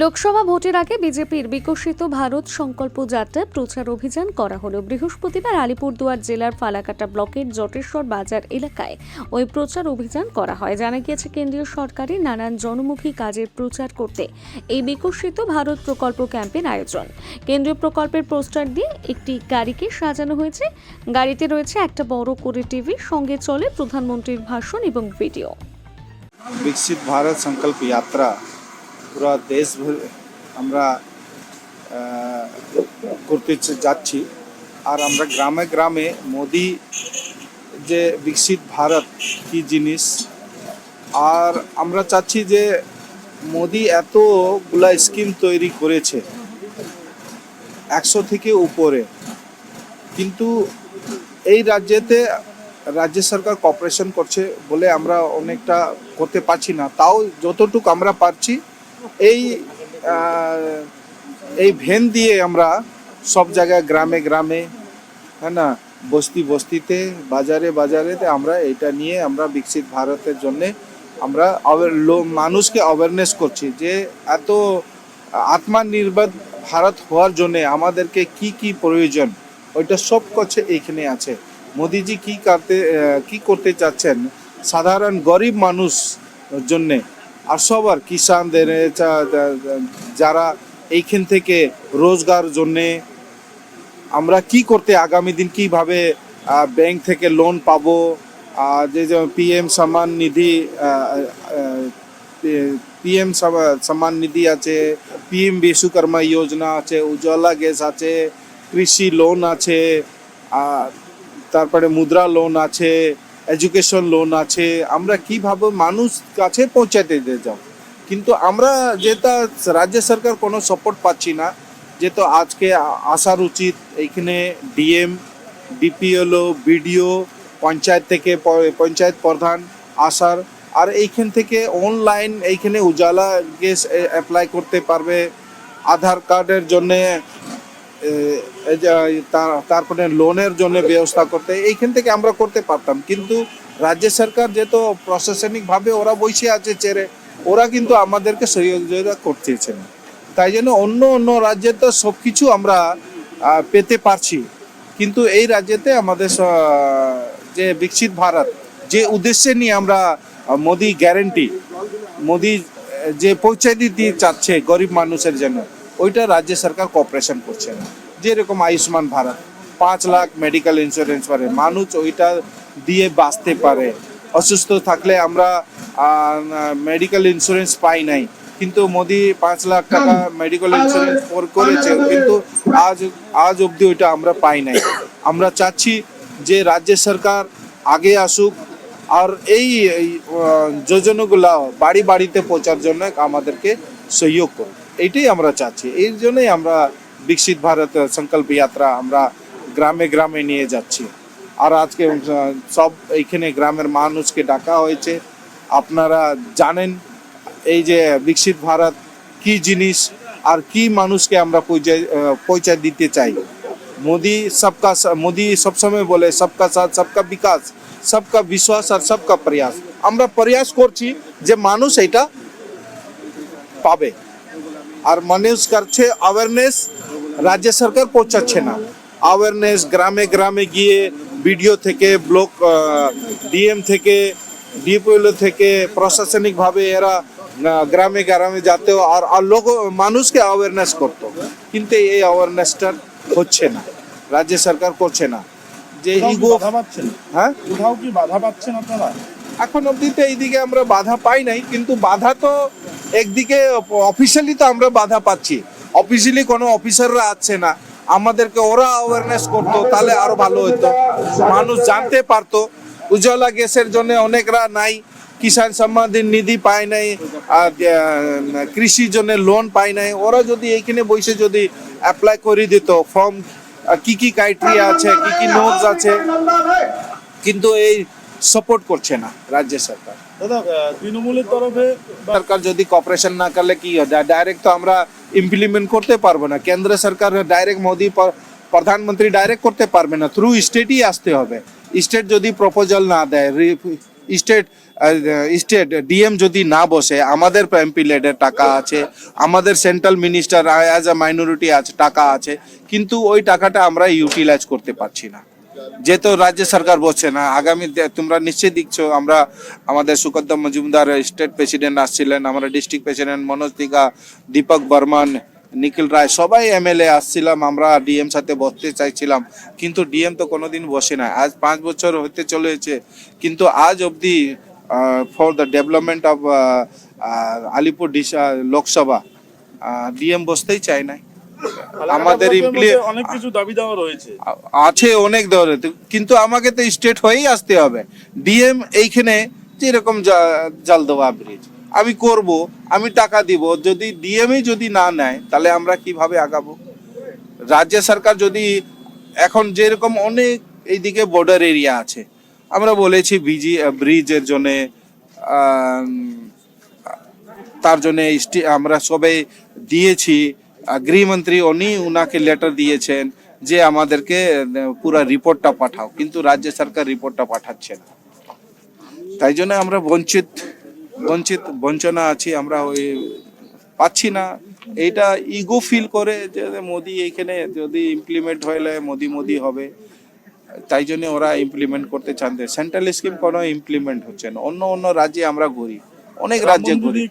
লোকসভা ভোটের আগে বিজেপির বিকশিত ভারত সংকল্প যাত্রা প্রচার অভিযান করা হলো বৃহস্পতিবার আলিপুরদুয়ার জেলার ফালাকাটা ব্লকের জটেশ্বর বাজার এলাকায়। ওই প্রচার অভিযান করা হয়। জানা গিয়েছে, কেন্দ্রীয় সরকারের নানান জনমুখী কাজের প্রচার করতে এই বিকশিত ভারত প্রকল্প ক্যাম্পের আয়োজন। কেন্দ্রীয় প্রকল্পের পোস্টার দিয়ে একটি গাড়িকে সাজানো হয়েছে। গাড়িতে রয়েছে একটা বড় করে টিভি, সঙ্গে চলে প্রধানমন্ত্রীর ভাষণ এবং ভিডিও। বিকশিত ভারত সংকল্প যাত্রা পুরো দেশ আমরা করতে যাচ্ছি। আর আমরা গ্রামে গ্রামে মোদি যে বিকশিত ভারত কি জিনিস, আর আমরা চাচ্ছি যে মোদি এতগুলা স্কিম তৈরি করেছে, একশো থেকে উপরে। কিন্তু এই রাজ্যেতে রাজ্য সরকার কপারেশন করছে বলে আমরা অনেকটা করতে পারছি না। তাও যতটুকু আমরা পারছি এই এই ভেন দিয়ে আমরা সব জায়গায় গ্রামে গ্রামে হ্যাঁ না, বস্তি বস্তিতে, বাজারে বাজারেতে আমরা এটা নিয়ে আমরা বিকশিত ভারতের জন্যে আমরা মানুষকে অ্যাওয়ারনেস করছি যে এত আত্মনির্ভর ভারত হওয়ার জন্য আমাদেরকে কি কি প্রয়োজন, ওইটা সব কিছু এইখানে আছে। মোদিজি কি করতে কি করতে চাচ্ছেন? সাধারণ গরিব মানুষ জন্যে আর সবার কিষানদের যারা এইখান থেকে রোজগার জন্যে আমরা কি করতে আগামী দিন কীভাবে ব্যাংক থেকে লোন পাবো যে পিএম সম্মান নিধি পিএম সম্মান নিধি আছে পিএম বিশ্বকর্মা যোজনা আছে, উজ্জ্বলা গ্যাস আছে, কৃষি লোন আছে তারপরে মুদ্রা লোন আছে এডুকেশন লোন আছে, আমরা কীভাবে মানুষ কাছে পৌঁছাতে যাব কিন্তু আমরা যেটা রাজ্য সরকার কোনো সাপোর্ট পাচ্ছি না, যেহেতু আজকে আসার উচিত, এইখানে ডিএম, ডিপিএলও, বিডিও, পঞ্চায়েত থেকে পঞ্চায়েত প্রধান আসার, আর এইখান থেকে অনলাইন এইখানে উজালা গ্যাস অ্যাপ্লাই করতে পারবে। আধার কার্ডের জন্যে তারপরে লোনের জন্য ব্যবস্থা করতে, এইখান থেকে আমরা করতে পারতাম। কিন্তু রাজ্য সরকার যেহেতু প্রশাসনিকভাবে ওরা বসে আছে চেরে ওরা কিন্তু আমাদেরকে সহযোগিতা করতেছে না। তাই জন্য অন্য অন্য রাজ্যে তো সব কিছু আমরা পেতে পারছি। কিন্তু এই রাজ্যেতে আমাদের যে বিকশিত ভারত, যে উদ্দেশ্যে নিয়ে আমরা, মোদি গ্যারেন্টি মোদি যে পৌঁছে দিতে চাচ্ছে গরিব মানুষের জন্য ওইটা রাজ্য সরকার কপারেশন করছে না। যেরকম আয়ুষ্মান ভারত, পাঁচ লাখ মেডিকেল ইন্স্যুরেন্স পারে মানুষ ওইটা দিয়ে বাঁচতে পারে। অসুস্থ থাকলে আমরা মেডিকেল ইন্স্যুরেন্স পাই নাই। কিন্তু মোদি পাঁচ লাখ টাকা মেডিকেল ইন্স্যুরেন্স করেছে, কিন্তু আজ আজ অবধি ওইটা আমরা পাই নাই। আমরা চাচ্ছি যে রাজ্য সরকার আগে আসুক আর এই যোজনাগুলা বাড়ি বাড়িতে পৌঁছার জন্য আমাদেরকে সহযোগ করুক এইটাই আমরা চাচ্ছি। এই জন্যই আমরা বিকশিত ভারত সংকল্প যাত্রা আমরা গ্রামে গ্রামে নিয়ে যাচ্ছি। আর আজকে সব এইখানে গ্রামের মানুষকে ডাকা হয়েছে। আপনারা জানেন এই যে বিকশিত ভারত কি জিনিস আর কি মানুষকে আমরা পৌঁছে আহ, দিতে চাই। মোদি সবকা মোদি সবসময় বলে সবকা সাথ সবকা বিকাশ। সবকা বিশ্বাস আর সবকা প্রয়াস আমরা প্রয়াস করছি যে মানুষ এটা পাবে। আর মানুষ করছে অ্যাওয়ারনেস রাজ্য সরকার পৌঁছাচ্ছে না। অ্যাওয়ারনেস গ্রামে গ্রামে গিয়ে ভিডিও থেকে ব্লক ডিএম থেকে ডিপিএল থেকে প্রশাসনিকভাবে এরা গ্রামে গ্রামে যেতেও আর আর লোক, মানুষকে অ্যাওয়ারনেস করতো। কিন্তু এই অ্যাওয়ারনেসটা হচ্ছে না। রাজ্য সরকার করছে না। যে ইগো বাধা পাচ্ছেন? হ্যাঁ? কোথাও কি বাধা পাচ্ছেন আপনারা? এখন অবধি তো এইদিকে আমরা বাধা পাই নাই কিন্তু বাধা তো একদিকে অফিসিয়ালি তো আমরা বাধা পাচ্ছি। অফিসিয়ালি কোনো অফিসাররা আসছে না। আমাদেরকে ওরা অ্যাওয়ারনেস করতো তাহলে আরও ভালো হতো। মানুষ জানতে পারতো। উজ্জ্বলা গ্যাসের জন্য অনেকরা নাই কিষাণ সম্মান নিধি পায় নাই আর কৃষির জন্য লোন পায় নাই। ওরা যদি এইখানে বসে যদি অ্যাপ্লাই করে দিত ফর্ম কি কি ক্রাইটেরিয়া আছে কি কি নোটস আছে? কিন্তু এই সাপোর্ট করছে না রাজ্য সরকার। দাদা তৃণমূলের তরফে সরকার যদি কপারেশন না করলে কি হয়? ডাইরেক্ট তো আমরা ইমপ্লিমেন্ট করতে পারব না। কেন্দ্র সরকার ডাইরেক্ট মোদি প্রধানমন্ত্রী ডাইরেক্ট করতে পারবে না। থ্রু স্টেটই আসতে হবে। স্টেট যদি প্রপোজাল না দেয় স্টেট স্টেট ডিএম যদি না বসে, আমাদের এমপি লেডের টাকা আছে, আমাদের central minister as a minority আছে, টাকা আছে, কিন্তু ওই টাকাটা আমরা ইউটিলাইজ করতে পারছি না। যেহেতু রাজ্য সরকার বসছে না, আগামী তোমরা নিশ্চয়ই দেখছ, আমরা আমাদের সুকদ্দ মজুমদার স্টেট প্রেসিডেন্ট আসছিলেন, আমরা ডিস্ট্রিক্ট প্রেসিডেন্ট মনোজ দিঘা, দীপক বর্মন নিখিল রায় সবাই এমএলএ আসছিলাম আমরা ডিএম সাথে বসতে চাইছিলাম কিন্তু ডিএম তো কোনোদিন বসে না আজ পাঁচ বছর হতে চলেছে কিন্তু আজ অবধি for the development of Alipur Lok Sabha DM বসতেই চায় না আমাদের অনেক কিছু দাবি দেওয়া রয়েছে। আছে অনেক ধরে কিন্তু আমাকে তো স্টেট হয়েই আসতে হবে। ডিএম এইখানে যেরকম জা- জালদোয়া ব্রিজ আমি করব, আমি টাকা দিব, যদি ডিএমই যদি না নেয়, তাহলে আমরা কীভাবে আগাবো? রাজ্য সরকার যদি এখন যেরকম অনেক এইদিকে বর্ডার এরিয়া আছে, আমরা বলেছি বিজি ব্রিজের জন্যে তার জন্য আমরা সবাই দিয়েছি, গৃহমন্ত্রী উনি উনাকে লেটার দিয়েছেন যে আমাদেরকে পুরো রিপোর্টটা পাঠাও, কিন্তু রাজ্য সরকার রিপোর্টটা পাঠাচ্ছে না। তাই জন্য আমরা বঞ্চিত। বঞ্চিত বঞ্চনা আছি আমরা ওই পাচ্ছি না। এইটা ইগো ফিল করে যে মোদি এইখানে যদি ইমপ্লিমেন্ট হইলে মোদি মোদি হবে। তাই জন্য ওরা ইমপ্লিমেন্ট করতে চান। সেন্ট্রাল স্কিম কোনো ইমপ্লিমেন্ট হচ্ছে না। অন্য অন্য রাজ্যে আমরা ঘুরি। অনেক রাজ্যে ঘুরি।